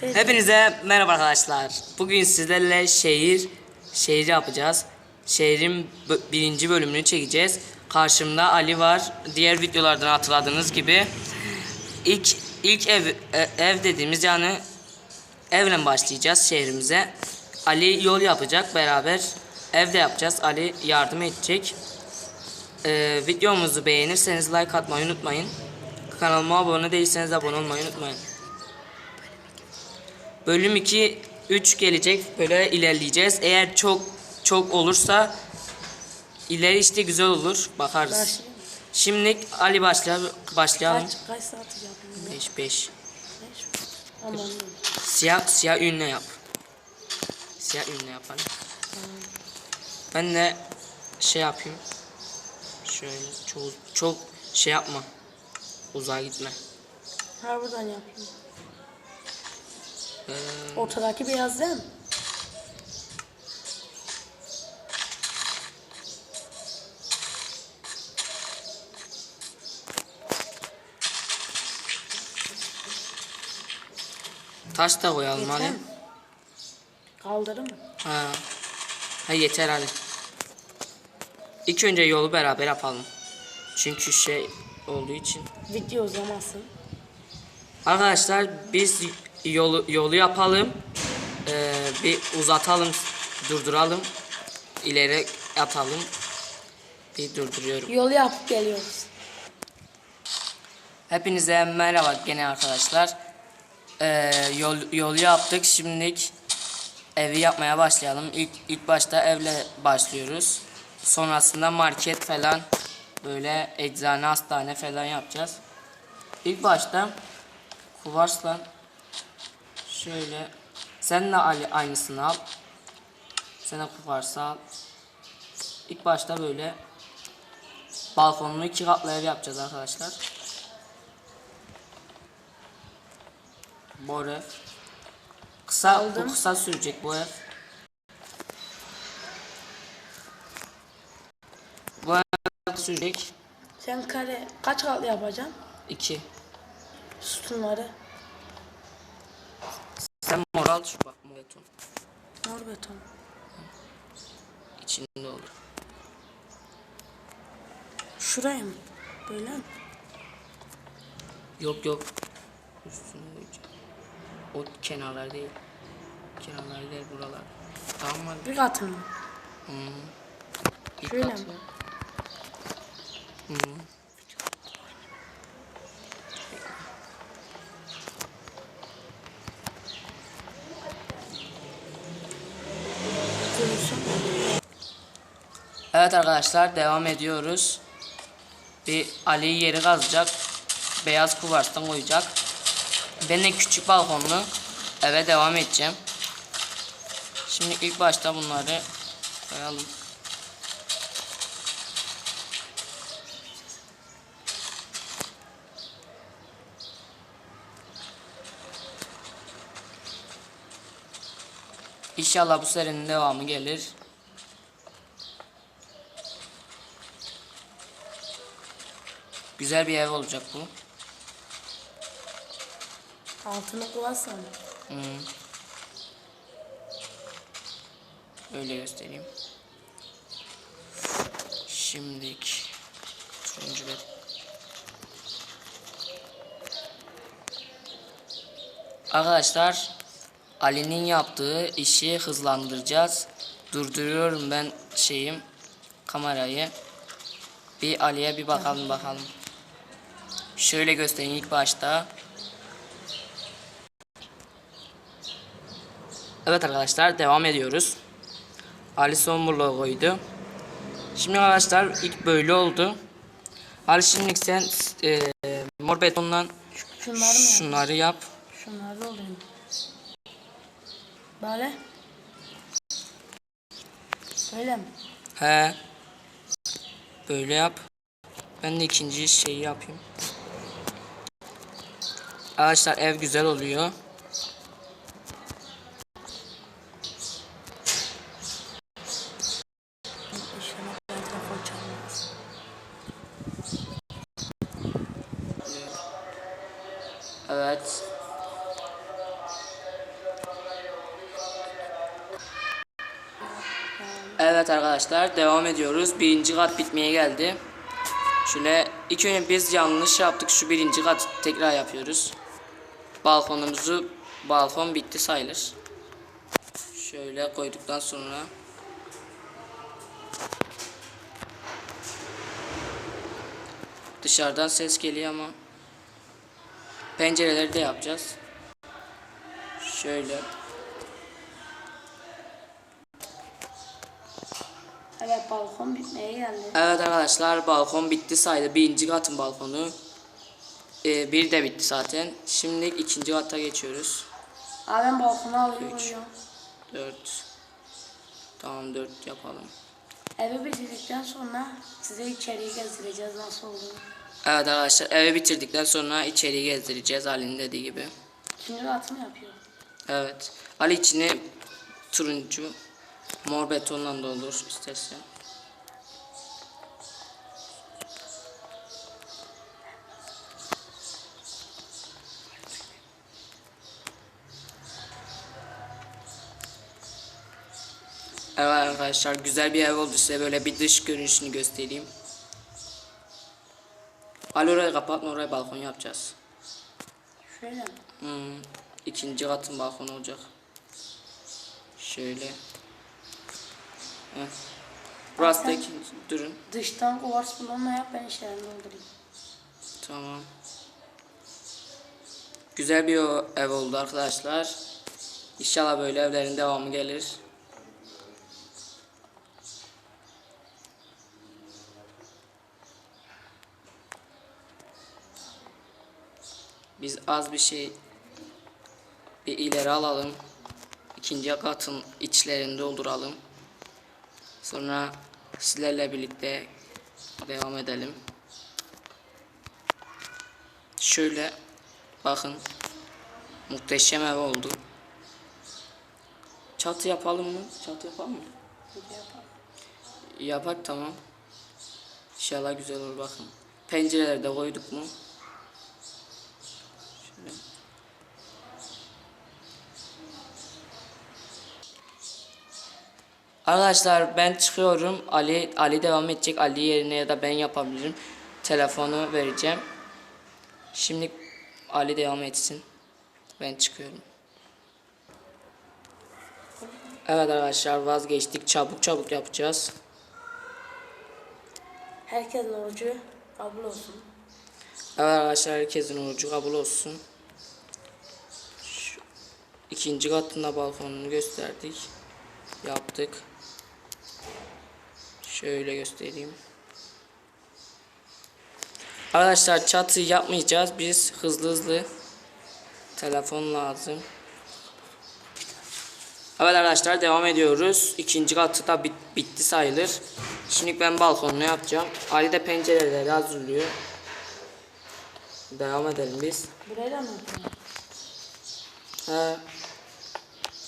Hepinize merhaba arkadaşlar. Bugün sizlerle şehir şehri yapacağız. Şehrin birinci bölümünü çekeceğiz. Karşımda Ali var. Diğer videolardan hatırladığınız gibi ilk ilk ev e- ev dediğimiz yani evle başlayacağız şehrimize. Ali yol yapacak beraber. Evde yapacağız. Ali yardım edecek. Ee, videomuzu beğenirseniz like atmayı unutmayın. Kanalıma abone değilseniz abone olmayı unutmayın. Bölüm 2 3 gelecek. Böyle ilerleyeceğiz. Eğer çok çok olursa ileri işte güzel olur. Bakarız. Başlayalım. Şimdi Ali başla başlayalım. Kaç, kaç saat yapayım? 5 5. Aman. Siyah siyah ünle yap. Siyah ünle yapalım. Ben de şey yapayım. Şöyle çok çok şey yapma. Uzağa gitme. Ha buradan yapayım. Ortadaki beyaz değil mi? taş da koyalım Yeter Ali. mi? Kaldırır mı? Ha. ha yeter hadi. İlk önce yolu beraber yapalım. Çünkü şey olduğu için. Video uzamasın. Arkadaşlar biz yolu yolu yapalım. Ee, bir uzatalım, durduralım. İleri atalım. Bir durduruyorum. Yol yapıp geliyoruz. Hepinize merhaba gene arkadaşlar. Ee, yol, yolu yaptık. Şimdilik evi yapmaya başlayalım. İlk, ilk başta evle başlıyoruz. Sonrasında market falan böyle eczane, hastane falan yapacağız. İlk başta kuvarsla şöyle sen de Ali aynısını al. Sen de kuvarsı al. İlk başta böyle balkonlu iki katlı ev yapacağız arkadaşlar. Bu ev. Kısa, bu Aldım. kısa sürecek bu ev. Bu ev sürecek. Sen kare kaç katlı yapacaksın? 2. Sütunları. Sen moral şu bak bu beton. Mor beton. içinde olur. Şuraya mı? Böyle mi? Yok yok. Üstüne koyacağım. O kenarlar değil. Kenarlar değil buralar. Tamam mı? Bir katı mı? Hı. İlk Şöyle katı. mi? Hı. Evet arkadaşlar devam ediyoruz. Bir Ali yeri kazacak. Beyaz kuvarstan koyacak. Ben de küçük balkonlu eve devam edeceğim. Şimdi ilk başta bunları koyalım. İnşallah bu serinin devamı gelir. Güzel bir ev olacak bu. Altını kuvasana. Hı. Öyle göstereyim. Şimdilik turuncu ver. Arkadaşlar Ali'nin yaptığı işi hızlandıracağız. Durduruyorum ben şeyim kamerayı. Bir Ali'ye bir bakalım bakalım. Şöyle göstereyim ilk başta. Evet arkadaşlar devam ediyoruz. Ali son bu logoydu. Şimdi arkadaşlar ilk böyle oldu. Ali şimdi sen e, mor betondan Şunları mı? yap? şunları yap. Şunlar da oluyor. Böyle. Böyle mi? He. Böyle yap. Ben de ikinci şeyi yapayım. Ağaçlar ev güzel oluyor. Evet. Evet arkadaşlar devam ediyoruz. Birinci kat bitmeye geldi. Şöyle iki önce biz yanlış yaptık. Şu birinci kat tekrar yapıyoruz. Balkonumuzu balkon bitti sayılır. Şöyle koyduktan sonra dışarıdan ses geliyor ama pencereleri de yapacağız. Şöyle Evet balkon bitmeye geldi. Evet arkadaşlar balkon bitti saydı. Birinci katın balkonu. Ee, bir de bitti zaten. Şimdi ikinci kata geçiyoruz. Abi ben balkonu alayım Üç. koyuyorum. 4 Tamam 4 yapalım. Evi bitirdikten sonra size içeriği gezdireceğiz nasıl olduğunu. Evet arkadaşlar eve bitirdikten sonra içeriği gezdireceğiz Ali'nin dediği gibi. İkinci katını yapıyor. Evet. Ali içini turuncu mor betonla doldur istersen. Evet arkadaşlar güzel bir ev oldu size böyle bir dış görünüşünü göstereyim. Ali orayı kapatma oraya balkon yapacağız. Şöyle mi? Hmm, ikinci katın balkonu olacak. Şöyle. Heh. Burası da ikinci. Durun. Dıştan kuvars bulanma yap ben içlerini doldurayım. Tamam. Güzel bir ev oldu arkadaşlar. İnşallah böyle evlerin devamı gelir. Biz az bir şey bir ileri alalım. İkinci katın içlerini dolduralım. Sonra sizlerle birlikte devam edelim. Şöyle bakın muhteşem ev oldu. Çatı yapalım mı? Çatı yapalım mı? Yapalım. Yapak tamam. İnşallah güzel olur bakın. Pencereleri de koyduk mu? Arkadaşlar ben çıkıyorum. Ali Ali devam edecek. Ali yerine ya da ben yapabilirim. Telefonu vereceğim. Şimdi Ali devam etsin. Ben çıkıyorum. Evet arkadaşlar vazgeçtik. Çabuk çabuk yapacağız. Herkesin orucu kabul olsun. Evet arkadaşlar herkesin orucu kabul olsun. Şu ikinci katında balkonunu gösterdik. Yaptık. Şöyle göstereyim. Arkadaşlar çatı yapmayacağız. Biz hızlı hızlı telefon lazım. Evet arkadaşlar devam ediyoruz. İkinci katı da bit- bitti sayılır. Şimdi ben balkonunu yapacağım. Ali de pencereleri hazırlıyor. Devam edelim biz. Burayı da mı? He.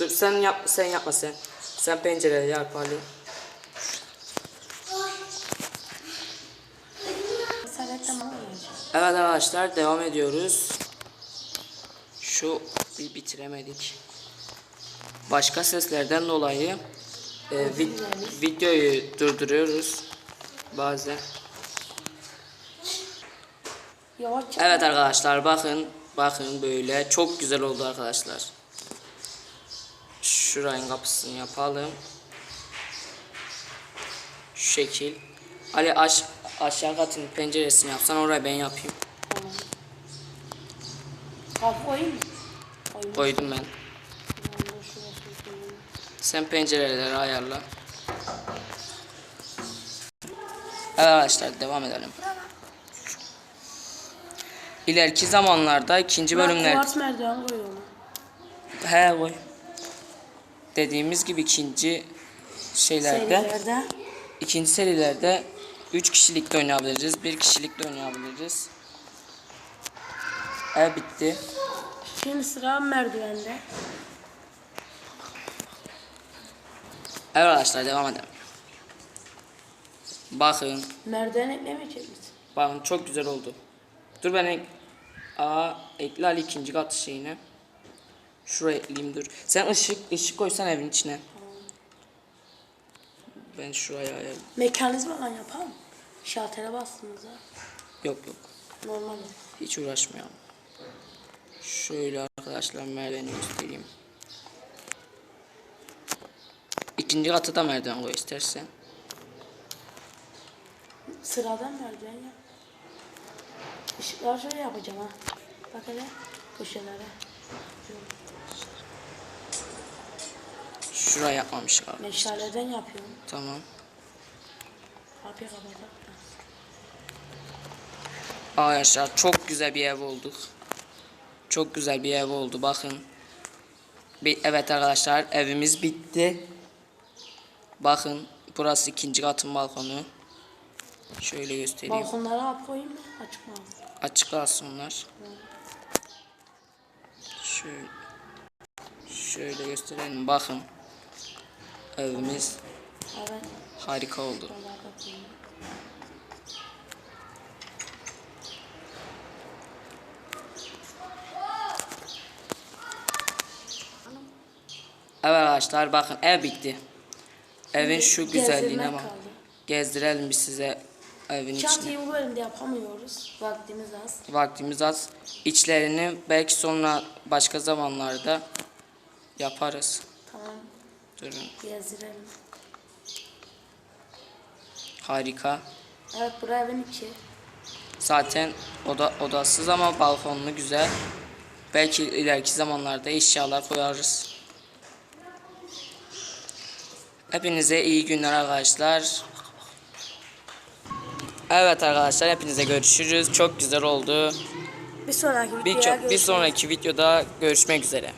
Dur sen yap sen yapma sen. Sen pencereleri yap Ali. Saret tamam olacak. Evet arkadaşlar devam ediyoruz. Şu bir bitiremedik. Başka seslerden dolayı e, vid- videoyu durduruyoruz bazen. Evet arkadaşlar bakın bakın böyle çok güzel oldu arkadaşlar. Şurayın kapısını yapalım. Şu şekil. Ali aş aşağı katın penceresini yapsan oraya ben yapayım. Tamam. Kapı koyayım mı? Koydum ben. Sen pencereleri ayarla. Evet arkadaşlar devam edelim. İleriki zamanlarda ikinci bölümler kuvars merdiven koyuyorum. he koy. Dediğimiz gibi ikinci şeylerde Serilerde. ikinci serilerde 3 kişilik de oynayabiliriz. 1 kişilik de oynayabiliriz. Ev bitti. Şimdi sıra merdivende. Evet arkadaşlar devam edelim. Bakın. Merdiven eklemeyecek misin? Bakın çok güzel oldu. Dur ben ek Aa, ekle Ali ikinci kat şeyine. Şuraya ekleyeyim dur. Sen ışık ışık koysan evin içine. Ben şuraya ayar... Mekanizmadan yapalım. Şaltere bastığınızda Yok yok. normal. Hiç uğraşmayalım. Şöyle arkadaşlar merdiveni göstereyim. İkinci katı da merdiven koy istersen. Sıradan merdiven yap. Işıklar şöyle yapacağım ha. Bak hele köşelere. Şuraya yapmamışım abi. Meşaleden yapıyorum. Tamam. Kapıyı kapatalım. Arkadaşlar çok güzel bir ev olduk. Çok güzel bir ev oldu bakın. Bir, evet arkadaşlar evimiz bitti. Bakın burası ikinci katın balkonu. Şöyle göstereyim. Balkonlara hap koyayım mı? Açık mı? Açık kalsın onlar. Şöyle, şöyle gösterelim bakın. Evimiz Evet. harika oldu. Evet arkadaşlar bakın ev bitti. Evin şu güzelliğine bak. kaldı. Gezdirelim biz size evin içini. Çatıyı bu bölümde yapamıyoruz. Vaktimiz az. Vaktimiz az. İçlerini belki sonra başka zamanlarda yaparız. Tamam. Durun. Gezdirelim. Harika. Evet bura evin içi. Zaten oda odasız ama balkonlu güzel. Belki ileriki zamanlarda eşyalar koyarız. Hepinize iyi günler arkadaşlar. Evet arkadaşlar hepinize görüşürüz. Çok güzel oldu. Bir sonraki videoya Bir, çok, bir sonraki videoda görüşmek üzere.